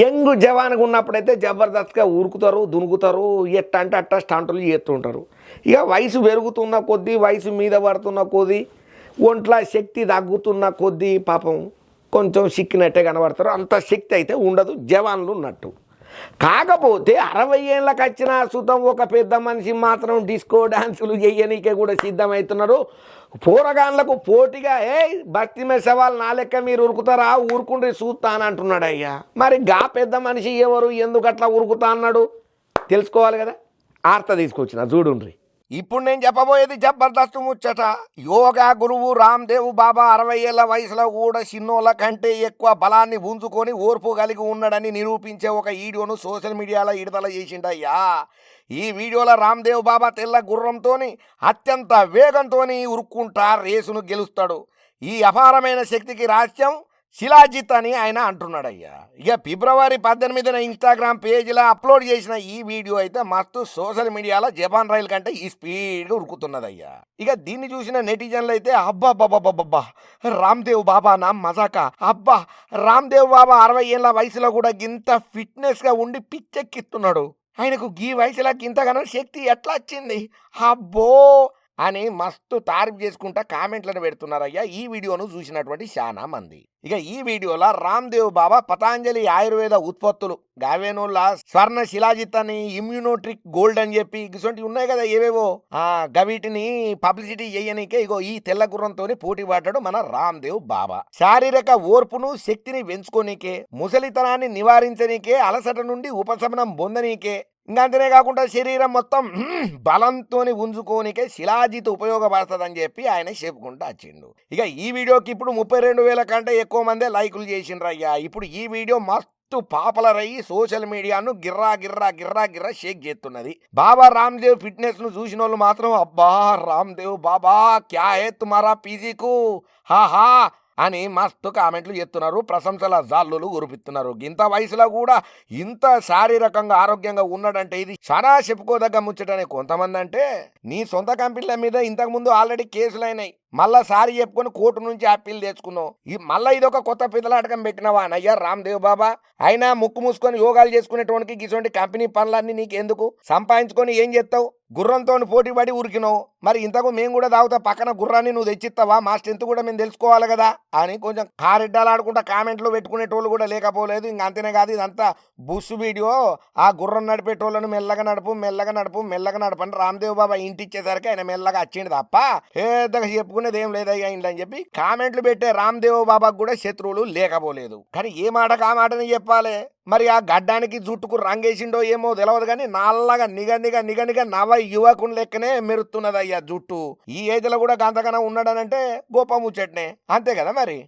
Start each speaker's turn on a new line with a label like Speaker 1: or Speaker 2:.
Speaker 1: Young జవాన్గా ఉన్నప్పుడైతే జబర్దస్త్గా ఉరుకుతారు దునుకుతారు ఎట్ట అంటే అట్ట స్టంటులు చేస్తుంటారు. ఇక వయసు పెరుగుతున్న కొద్దీ వయసు మీద పడుతున్న కొద్దీ ఒంట్లో శక్తి తగ్గుతున్న కొద్దీ పాపం కొంచెం సిక్కినట్టే కనబడతారు. అంత శక్తి అయితే ఉండదు జవాన్లు ఉన్నట్టు. కాకపోతే అరవై ఏళ్ళకి వచ్చిన సుతం ఒక పెద్ద మనిషి మాత్రం డిస్కో డాన్సులు చేయనీకే కూడా సిద్ధమవుతున్నారు పోరగాన్లకు పోటీగా ఏ భక్తి మీద నా లెక్క మీరు ఉరుకుతారా? ఊరుకుంటే చూస్తా అని అంటున్నాడు అయ్యా మరి గా పెద్ద మనిషి ఎవరు? ఎందుకు అట్లా ఉరుకుతా అన్నాడు? తెలుసుకోవాలి కదా? ఆర్త తీసుకొచ్చిన చూడుండ్రి. ఇప్పుడు నేను చెప్పబోయేది జబర్దస్త్ ముచ్చట. యోగా గురువు రామ్దేవ్ బాబా అరవై ఏళ్ళ వయసులో కూడా చిన్నోళ్ళ కంటే ఎక్కువ బలాన్ని ఉంచుకొని ఓర్పు కలిగి ఉన్నాడని నిరూపించే ఒక వీడియోను సోషల్ మీడియాలో విడుదల చేసిండయ్యా. ఈ వీడియోలో రామ్దేవ్ బాబా తెల్ల గుర్రంతోని అత్యంత వేగంతోని ఉరుక్కుంటా రేసును గెలుస్తాడు. ఈ అపారమైన శక్తికి రహస్యం శిలాజిత్ అని ఆయన అంటున్నాడయ్యా. ఇక ఫిబ్రవరి పద్దెనిమిదిన ఇన్స్టాగ్రామ్ పేజీలో అప్లోడ్ చేసిన ఈ వీడియో అయితే మస్తు సోషల్ మీడియాలో జపాన్ రైల్ కంటే ఈ స్పీడ్గా ఉరుకుతున్నదయ్యా. ఇక దీన్ని చూసిన నెటిజన్లు అయితే అబ్బా బాబా రామ్దేవ్ బాబా నా మజాక. అబ్బా రామ్దేవ్ బాబా అరవై ఏళ్ళ వయసులో కూడా గింత ఫిట్నెస్గా ఉండి పిచ్చెక్కిస్తున్నాడు. ఆయనకు ఈ వయసులో ఇంతగానో శక్తి ఎట్లా వచ్చింది? అబ్బో! అని మస్తు తారీఫ్ చేసుకుంటా కామెంట్లను పెడుతున్నారయ్యా ఈ వీడియోను చూసినటువంటి చాలా మంది. ఇక ఈ వీడియోలో రామ్దేవ్ బాబా పతాంజలి ఆయుర్వేద ఉత్పత్తులు గావేనోళ్ళ స్వర్ణ శిలాజిత్ అని ఇమ్యూనోట్రిక్ గోల్డ్ అని చెప్పి ఇటువంటివి ఉన్నాయి కదా ఏవేవో. ఆ గవిటిని పబ్లిసిటీ చేయనీకే ఇగో ఈ తెల్ల గుర్రంతో పోటీ పడ్డాడు మన రామ్దేవ్ బాబా. శారీరక ఓర్పును శక్తిని పెంచుకోనీకే ముసలితనాన్ని నివారించనీకే అలసట నుండి ఉపశమనం పొందనీకే ఇంకా కాకుండా శరీరం మొత్తం బలంతో ఉంచుకోనికే శిలాజిత్ ఉపయోగపడుతుందని చెప్పి ఆయన చెప్పుకుంటూ వచ్చిండు. ఇక ఈ వీడియోకి ఇప్పుడు ముప్పై రెండు వేల కంటే ఎక్కువ మందే లైకులు చేసిండ్రు అయ్యా. ఇప్పుడు ఈ వీడియో మస్తు పాపులర్ అయ్యి సోషల్ మీడియాను గిర్రా గిర్రా గిర్రా గిర్రా షేక్ చేస్తున్నది. బాబా రామ్దేవ్ ఫిట్నెస్ను చూసిన వాళ్ళు మాత్రం అబ్బా రామ్దేవ్ బాబా క్యా హే తుమారా పీజీకు? హాహా అని మస్తు కామెంట్లు చేస్తున్నారు. ప్రశంసల జాల్లులు ఉరిపిస్తున్నారు ఇంత వయసులో కూడా ఇంత శారీరకంగా ఆరోగ్యంగా ఉన్నాడంటే ఇది చాలా చెప్పుకోదగ్గ ముచ్చటనే. కొంతమంది అంటే నీ సొంత కంపెనీల మీద ఇంతకు ముందు ఆల్రెడీ కేసులు అయినాయి మళ్ళా సారి చెప్పుకొని కోర్టు నుంచి అప్పీల్ తెచ్చుకున్నావు. ఈ మళ్ళీ ఇదొక కొత్త పిదలాటకం పెట్టినవా అన్నయ్య రామ్దేవ్ బాబా. అయినా ముక్కు మూసుకొని యోగాలు చేసుకునేటోనికి ఇటువంటి కంపెనీ పనులన్నీ నీకెందుకు? సంపాదించుకొని ఏం చేస్తావు? గుర్రంతో పోటీ పడి ఉరికినావు. మరి ఇంతకు మేము కూడా తాగుతా పక్కన గుర్రాన్ని నువ్వు తెచ్చిస్తావా మా స్ట్రెంత్ కూడా మేము తెలుసుకోవాలి కదా? అని కొంచెం కారిడ్డాలు ఆడుకుంటా కామెంట్లు పెట్టుకునేటోళ్ళు కూడా లేకపోలేదు. ఇంక అంతేనే కాదు ఇదంతా బుష్ వీడియో. ఆ గుర్రం నడిపేటోళ్ళను మెల్లగా నడుపు మెల్లగా నడుపు మెల్లగా నడపని రామ్దేవ్ బాబా ఇంటి ఇచ్చేసరికి ఆయన మెల్లగా వచ్చిండు తప్ప పెద్దగా చెప్పుకునేది ఏం లేదయ్యా ఇంట్లో అని చెప్పి కామెంట్లు పెట్టే రామ్దేవ్ బాబాకు కూడా శత్రువులు లేకపోలేదు. కానీ ఏ మాట ఆ మాటని చెప్పాలి? మరి ఆ గడ్డానికి జుట్టుకు రంగేసిండో ఏమో తెలియదు కానీ నల్లగా నిగ నిగ నిగ నిగ నవ యువకుని లెక్కనే మెరుస్తున్నది అయ్యా జుట్టు. ఈ ఏజ్లో కూడా గంతకన ఉన్నాడనంటే గోపాము ముచ్చట్నే. అంతే కదా మరి?